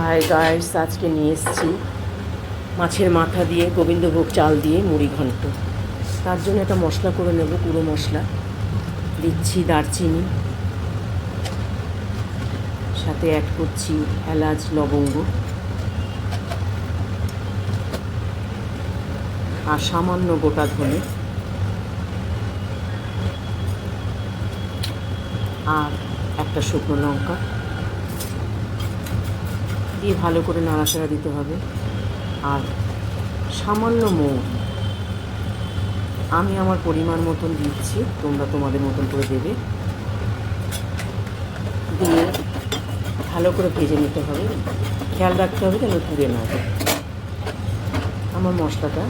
Hi guys আজকে নিয়ে এসেছি। মাছের মাথা দিয়ে, গোবিন্দভোগ চাল দিয়ে মুড়ি ঘন্ট। তার জন্য একটা মশলা করে নেব, পুরো মশলা। দিচ্ছি দারচিনি। সাথে অ্যাড করছি এলাচ, লবঙ্গ। আর সামান্য গোটা ধনে। আর একটা শুকনো লঙ্কা। দিয়ে ভালো করে নাড়াচাড়া দিতে হবে। আর সামান্য মৌরি আমি আমার পরিমাণ মতন দিচ্ছি, তোমরা তোমাদের মতন করে দেবে। দিয়ে ভালো করে ভেজে নিতে হবে। খেয়াল রাখতে হবে যেন পুড়ে না আমার মশলাটা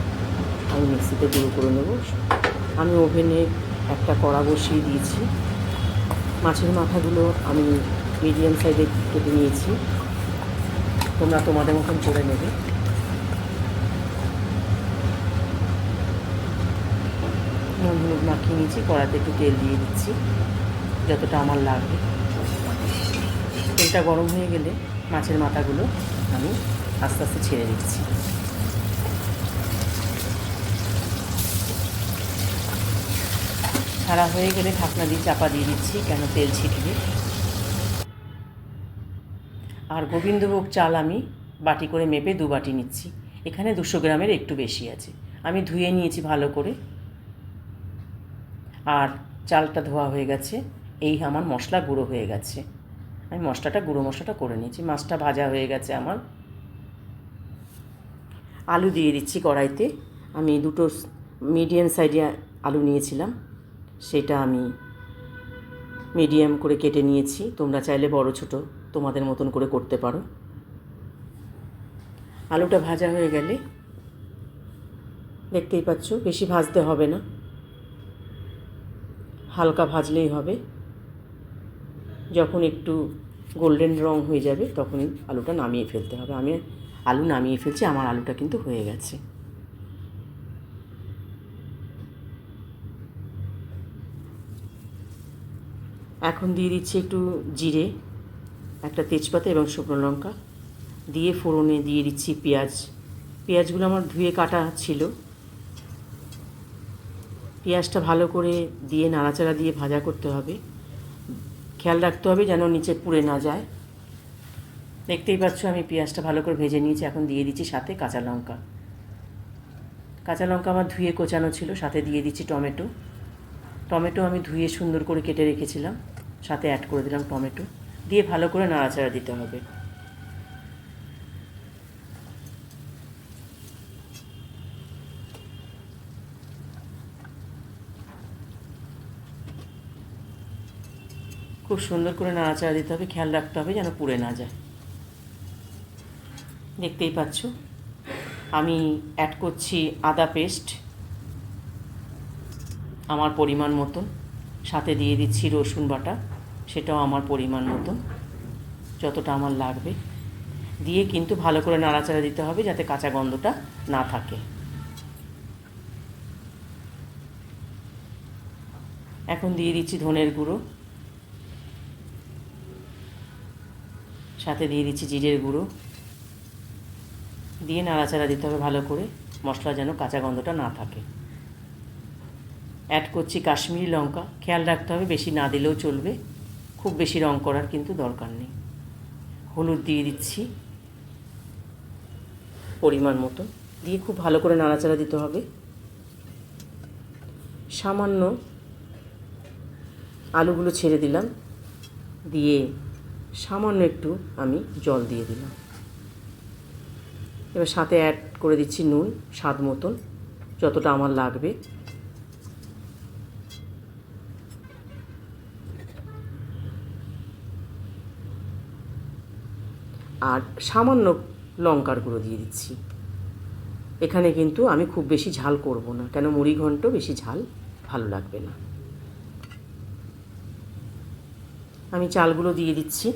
আমি মিক্সিতে গুঁড়ো করে নেব। আমি ওভেনে একটা কড়া বসিয়ে দিয়েছি। মাছের মাথাগুলো আমি মিডিয়াম সাইজে কেটে নিয়েছি। তোমরা তোমাদের মতন করে নেবে। নুন মাখিয়ে নিয়েছি কড়াতে একটু তেল দিয়ে দিচ্ছি, যতটা আমার লাগবে। তেলটা গরম হয়ে গেলে মাছের মাথাগুলো আমি আস্তে আস্তে ছেড়ে দিচ্ছি। ছাড়া হয়ে গেলে ঢাকনা দিয়ে চাপা দিয়ে দিচ্ছি, কেন তেল ছিটবে আর গোবিন্দভোগ চাল আমি বাটি করে মেপে দু বাটি নিচ্ছি। এখানে দুশো গ্রামের একটু বেশি আছে। আমি ধুয়ে নিয়েছি ভালো করে। আর চালটা ধোয়া হয়ে গেছে। এই আমার মশলা গুঁড়ো হয়ে গেছে। আমি মশলাটা, গুঁড়ো মশলাটা করে নিয়েছি। মাছটা ভাজা হয়ে গেছে আমার। আলু দিয়ে দিচ্ছি কড়াইতে। আমি দুটো মিডিয়াম সাইজে আলু নিয়েছিলাম। সেটা আমি মিডিয়াম করে কেটে নিয়েছি। তোমরা চাইলে বড়, ছোট তোমাদের মতন করে করতে পারো। আলুটা ভাজা হয়ে গেলে দেখতেই পাচ্ছ, বেশি ভাজতে হবে না। হালকা ভাজলেই হবে। যখন একটু গোল্ডেন রং হয়ে যাবে, তখনই আলুটা নামিয়ে ফেলতে হবে। আমি আলু নামিয়ে ফেলছি, আমার আলুটা কিন্তু হয়ে গেছে। এখন দিয়ে দিচ্ছি একটু জিরে। একটা তেজপাতা এবং শুকনো লঙ্কা দিয়ে ফোড়নে দিয়ে দিচ্ছি পেঁয়াজ। পেঁয়াজগুলো আমার ধুয়ে কাটা ছিল। পেঁয়াজটা ভালো করে দিয়ে নাড়াচাড়া দিয়ে ভাজা করতে হবে। খেয়াল রাখতে হবে যেন নিচে পুড়ে না যায়। দেখতেই পাচ্ছ আমি পেঁয়াজটা ভালো করে ভেজে নিয়েছি। এখন দিয়ে দিচ্ছি সাথে কাঁচা লঙ্কা। কাঁচা লঙ্কা আমার ধুয়ে কোচানো ছিল, সাথে দিয়ে দিচ্ছি টমেটো। টমেটো আমি ধুয়ে সুন্দর করে কেটে রেখেছিলাম। সাথে অ্যাড করে দিলাম টমেটো। দিয়ে ভালো করে নাড়াচাড়া দিতে হবে। খুব সুন্দর করে নাড়াচাড়া দিতে হবে, খেয়াল রাখতে হবে যেন পুড়ে না যায়। দেখতেই পাচ্ছ, আমি অ্যাড করছি আদা পেস্ট আমার পরিমাণ মতন। সাথে দিয়ে দিচ্ছি রসুন বাটা। সেটাও আমার পরিমাণ মতো, যতটা আমার লাগবে। দিয়ে কিন্তু ভালো করে নাড়াচাড়া দিতে হবে যাতে কাঁচা গন্ধটা না থাকে। এখন দিয়ে দিচ্ছি ধনের গুঁড়ো। সাথে দিয়ে দিচ্ছি জিরের গুঁড়ো। দিয়ে নাড়াচাড়া দিতে হবে ভালো করে, মশলা যেন কাঁচা গন্ধটা না থাকে। অ্যাড করছি কাশ্মীরি লঙ্কা। খেয়াল রাখতে হবে বেশি না দিলেও চলবে। খুব বেশি রং করার কিন্তু দরকার নেই। হলুদ দিয়ে দিচ্ছি। পরিমাণ মতো। দিয়ে খুব ভালো করে নাড়াচাড়া দিতে হবে। সামান্য আলুগুলো ছেড়ে দিলাম। দিয়ে সামান্য একটু আমি জল দিয়ে দিলাম। এবার সাথে অ্যাড করে দিচ্ছি নুন, স্বাদ মতন। যতটা আমার লাগবে। আর সামান্য লঙ্কার গুঁড়ো দিয়ে দিচ্ছি। এখানে কিন্তু আমি খুব বেশি ঝাল করব না, কেন মুড়ি ঘন্ট বেশি ঝাল ভালো লাগবে না। আমি চালগুলো দিয়ে দিচ্ছি।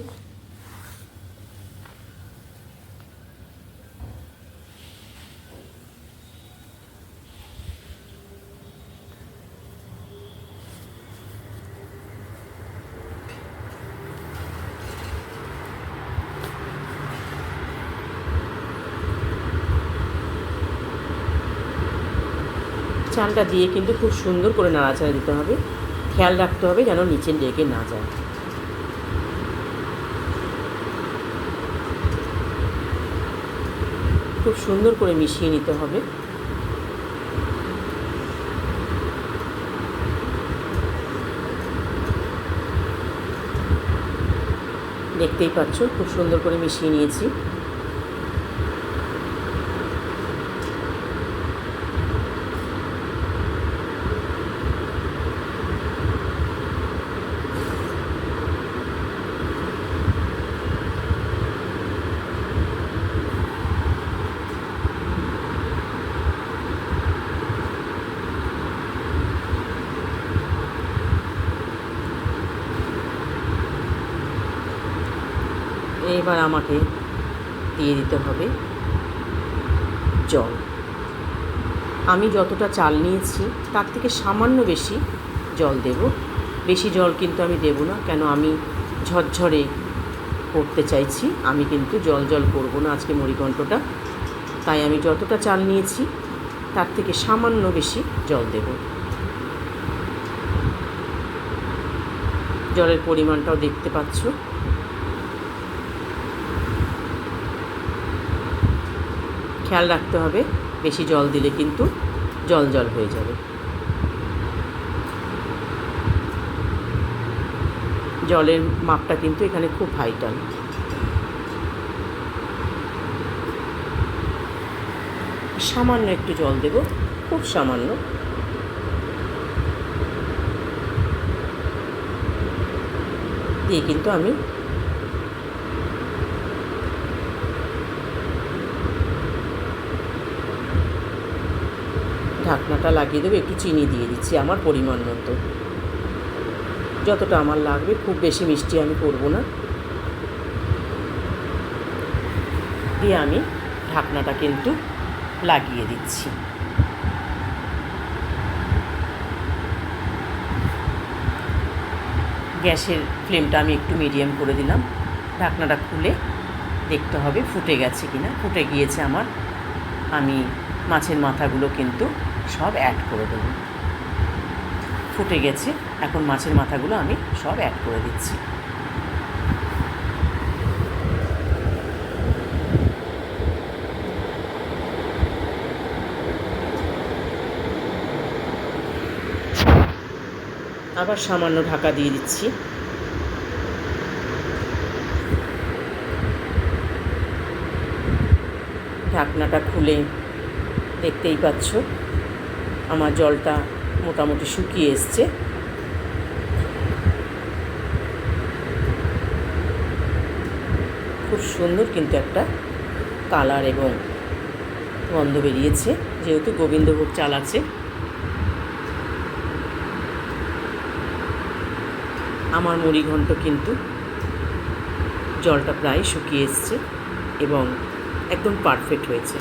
চালটা দিয়ে কিন্তু খুব সুন্দর করে নাড়াচাড়া দিতে হবে। খেয়াল রাখতে হবে যেন নিচে লেগে না যায়। খুব সুন্দর করে মিশিয়ে নিতে হবে। দেখতেই পাচ্ছ, খুব সুন্দর করে মিশিয়ে নিয়েছি। এবার আমাকে দিয়ে দিতে হবে জল। আমি যতটা চাল নিয়েছি, তার থেকে সামান্য বেশি জল দেব। বেশি জল কিন্তু আমি দেব না, কেন আমি ঝরঝরে করতে চাইছি। আমি কিন্তু জল জল করব না আজকে মুড়িঘণ্টটা তাই আমি যতটা চাল নিয়েছি, তার থেকে সামান্য বেশি জল দেব। জলের পরিমাণটাও দেখতে পাচ্ছ। খেয়াল রাখতে হবে, বেশি জল দিলে কিন্তু জল জল হয়ে যাবে। জলের মাপটা কিন্তু এখানে খুব ভাইটাল সামান্য একটু জল দেব, খুব সামান্য। দিয়ে কিন্তু আমি ঢাকনাটা লাগিয়ে দেবো, একটু চিনি দিয়ে দিচ্ছি আমার পরিমাণ মতো। যতটা আমার লাগবে, খুব বেশি মিষ্টি আমি করব না। দিয়ে আমি ঢাকনাটা কিন্তু লাগিয়ে দিচ্ছি। গ্যাসের ফ্লেমটা আমি একটু মিডিয়াম করে দিলাম। ঢাকনাটা খুলে দেখতে হবে ফুটে গেছে কিনা। ফুটে গিয়েছে আমার, আমি মাছের মাথাগুলো কিন্তু সব অ্যাড করে দেবো। ফুটে গেছে, এখন মাছের মাথাগুলো আমি সব অ্যাড করে দিচ্ছি। আবার সামান্য ঢাকা দিয়ে দিচ্ছি। ঢাকনাটা খুলে দেখতেই পাচ্ছ। আমার জলটা মোটামুটি শুকিয়ে এসছে। খুব সুন্দর কিন্তু একটা কালার এবং গন্ধ বেরিয়েছে, যেহেতু গোবিন্দভোগ চাল আছে। আমার মুড়ি ঘন্ট কিন্তু জলটা প্রায় শুকিয়ে এসছে এবং একদম পারফেক্ট হয়েছে।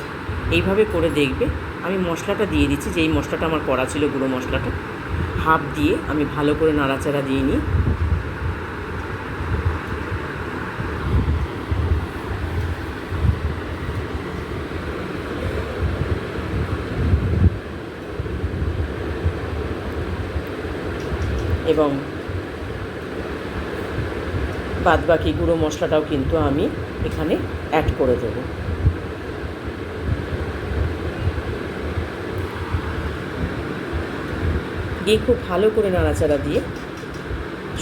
এইভাবে করে দেখবে আমি মশলাটা দিয়ে দিচ্ছি, যেই মশলাটা আমার করা ছিল গুঁড়ো মশলাটা। হাফ দিয়ে আমি ভালো করে নাড়াচাড়া দিয়ে নিই। এবং বাদবাকি গুঁড়ো মশলাটাও কিন্তু আমি এখানে অ্যাড করে দেবো। দিয়ে খুব ভালো করে নাড়াচাড়া দিয়ে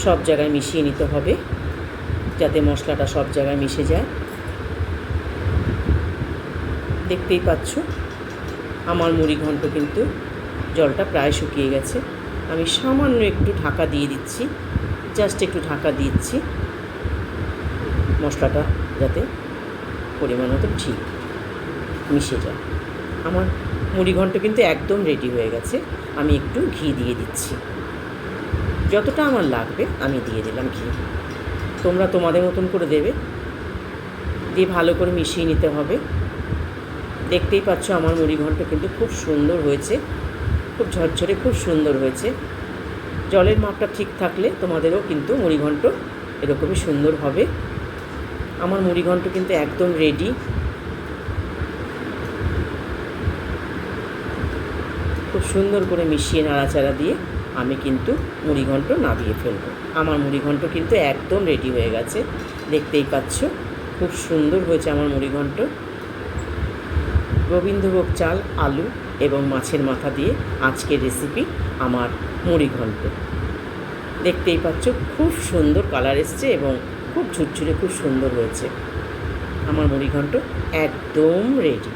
সব জায়গায় মিশিয়ে নিতে হবে, যাতে মশলাটা সব জায়গায় মিশে যায়। দেখতেই পাচ্ছ, আমার মুড়ি ঘন্ট কিন্তু জলটা প্রায় শুকিয়ে গেছে। আমি সামান্য একটু ঢাকা দিয়ে দিচ্ছি, জাস্ট একটু ঢাকা দিচ্ছি, মশলাটা যাতে পরিমাণ মতো ঠিক মিশে যায়। আমার মুড়ি ঘন্ট কিন্তু একদম রেডি হয়ে গেছে। আমি একটু ঘি দিয়ে দিচ্ছি। যতটা আমার লাগবে, আমি দিয়ে দিলাম ঘি। তোমরা তোমাদের মতন করে দেবে। দিয়ে ভালো করে মিশিয়ে নিতে হবে। দেখতেই পাচ্ছ আমার মুড়ি ঘন্ট কিন্তু খুব সুন্দর হয়েছে। খুব ঝরঝরে, খুব সুন্দর হয়েছে। জলের মাপটা ঠিক থাকলে তোমাদেরও কিন্তু মুড়ি ঘন্ট এরকমই সুন্দর হবে। আমার মুড়ি ঘন্ট কিন্তু একদম রেডি খুব সুন্দর করে মিশিয়ে নাড়াচাড়া দিয়ে আমি কিন্তু মুড়িঘণ্ট নাবিয়ে ফেলব। আমার মুড়িঘণ্ট কিন্তু একদম রেডি হয়ে গেছে। দেখতেই পাচ্ছ, খুব সুন্দর হয়েছে আমার মুড়িঘণ্ট গোবিন্দভোগ চাল, আলু এবং মাছের মাথা দিয়ে আজকের রেসিপি আমার মুড়িঘণ্ট দেখতেই পাচ্ছ, খুব সুন্দর কালার এসছে এবং খুব ঝুরঝুরে খুব সুন্দর হয়েছে। আমার মুড়িঘণ্ট একদম রেডি